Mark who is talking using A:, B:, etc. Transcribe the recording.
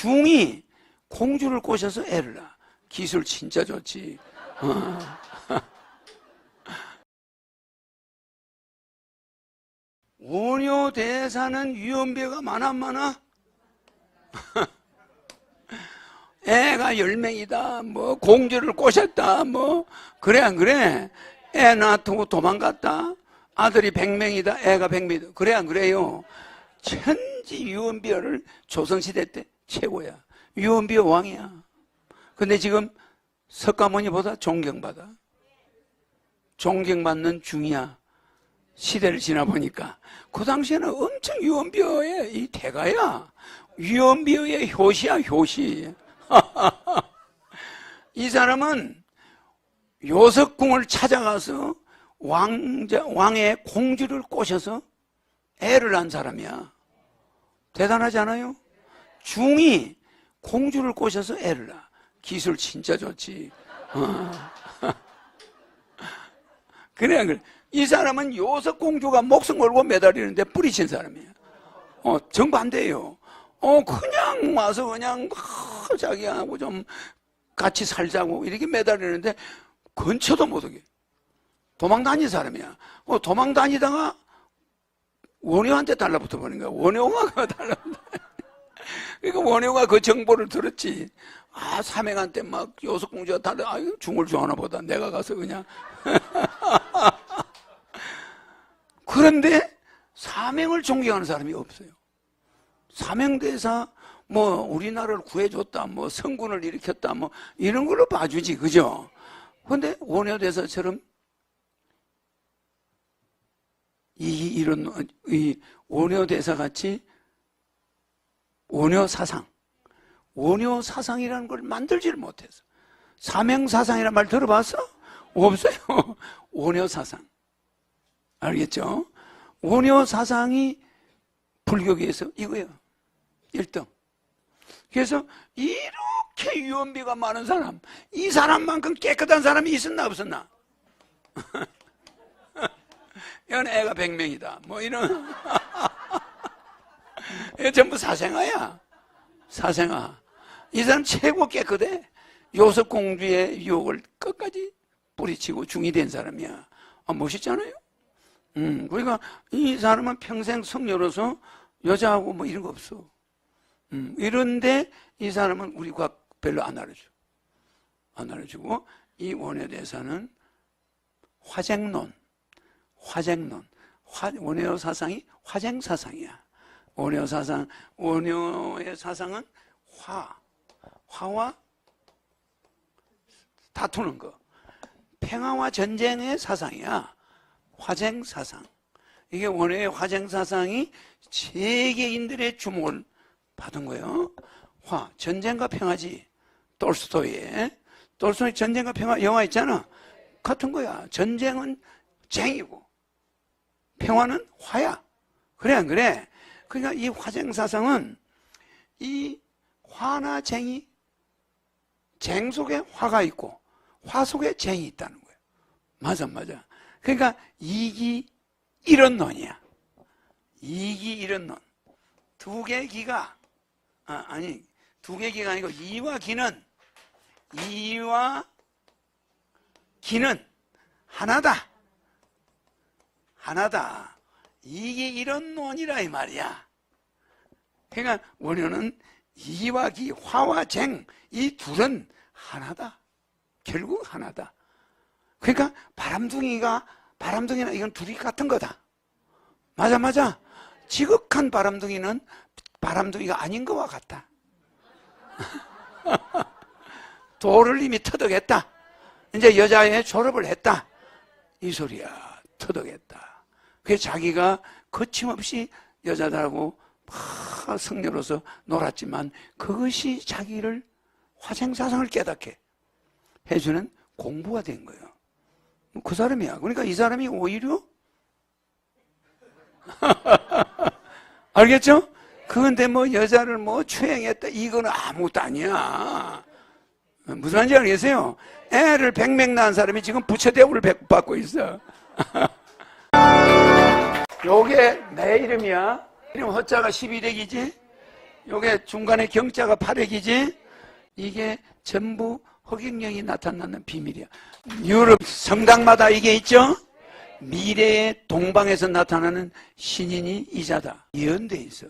A: 중이 공주를 꼬셔서 애를 낳아. 기술 진짜 좋지. 어. 원효 대사는 유언비어가 많아 안 많아? 애가 열 명이다. 뭐 공주를 꼬셨다. 뭐 그래 안 그래? 애 놔두고 도망갔다. 아들이 백 명이다. 애가 백 명이다. 그래 안 그래요? 천지 유언비어를 조선시대 때 최고야. 유언비어 왕이야. 근데 지금 석가모니보다 존경받아. 존경받는 중이야. 시대를 지나 보니까 그 당시에는 엄청 유언비어의 이 대가야. 유언비어의 효시야 효시. 이 사람은 요석궁을 찾아가서 왕자 왕의 공주를 꼬셔서 애를 낳은 사람이야. 대단하지 않아요? 중이 공주를 꼬셔서 애를 낳아. 기술 진짜 좋지. 어. 그래, 그래. 이 사람은 요석 공주가 목숨 걸고 매달리는데 뿌리친 사람이에요. 어, 정반대예요. 어, 그냥 와서 그냥 어, 자기하고 좀 같이 살자고 이렇게 매달리는데 근처도 못 오게. 도망 다닌 사람이야. 어, 도망 다니다가 원효한테 달라붙어 버린 거야. 원효가 달라붙어. 그러니까 원효가 그 정보를 들었지. 아, 삼행한테 막 요석공주가 달라, 아, 중을 좋아하나 보다. 내가 가서 그냥. 그런데 사명을 존경하는 사람이 없어요. 사명대사, 뭐, 우리나라를 구해줬다, 뭐, 성군을 일으켰다, 뭐, 이런 걸로 봐주지, 그죠? 근데 원효대사처럼 이, 이런, 이 원효대사 같이 원효 사상, 원효 사상이라는 걸 만들지를 못해서. 사명 사상이라는 말 들어봤어? 없어요. 원효 사상. 알겠죠? 원효 사상이 불교계에서 이거예요. 1등. 그래서 이렇게 유언비가 많은 사람, 이 사람만큼 깨끗한 사람이 있었나 없었나? 이건 애가 100명이다. 뭐 이런. 이거 전부 사생아야. 사생아. 이 사람 최고 깨끗해. 요석공주의 유혹을 끝까지 뿌리치고 중이 된 사람이야. 아, 멋있잖아요? 음, 그러니까 이 사람은 평생 성녀로서 여자하고 뭐 이런 거 없어. 음, 이런데 이 사람은 우리 과학 별로 안 알아줘. 안 알아주고 이 원효 대사는 화쟁론, 화쟁론, 화, 원효 사상이 화쟁 사상이야. 원효 사상, 원효의 사상은 화, 화와 다투는 거. 평화와 전쟁의 사상이야. 화쟁 사상. 이게 원효의 화쟁 사상이 세계인들의 주목을 받은 거예요. 화, 전쟁과 평화지. 똘스토이의. 똘스토이 전쟁과 평화 영화 있잖아. 같은 거야. 전쟁은 쟁이고, 평화는 화야. 그래, 안 그래? 그러니까 이 화쟁 사상은 이 화나 쟁이, 쟁 속에 화가 있고, 화 속에 쟁이 있다는 거예요. 맞아, 맞아. 그러니까 이기 이런 논이야. 이기 이런 논. 두 개 기가, 아, 아니, 두 개 기가 아니고 이와 기는, 이와 기는 하나다. 하나다. 이게 이런 논이라 이 말이야. 그러니까 원효는 이와 기, 화와 쟁, 이 둘은 하나다. 결국 하나다. 그러니까 바람둥이가 바람둥이나 이건 둘이 같은 거다. 맞아, 맞아. 지극한 바람둥이는 바람둥이가 아닌 것과 같다. 돌을 이미 터득했다. 이제 여자애 졸업을 했다. 이 소리야. 터득했다. 그래서 자기가 거침없이 여자들하고 막 성녀로서 놀았지만 그것이 자기를 화생사상을 깨닫게 해주는 공부가 된 거예요. 그 사람이야. 그러니까 이 사람이 오히려 알겠죠? 그런데 뭐 여자를 뭐 추행했다 이거는 아무것도 아니야. 무슨 말인지 알겠어요? 애를 백명 낳은 사람이 지금 부처 대우를 받고 있어. 요게 내 이름이야. 이름 허자가 12렉이지? 요게 중간에 경자가 8핵이지? 이게 전부 허경영이 나타나는 비밀이야. 유럽 성당마다 이게 있죠? 미래의 동방에서 나타나는 신인이 이자다. 예언돼 있어.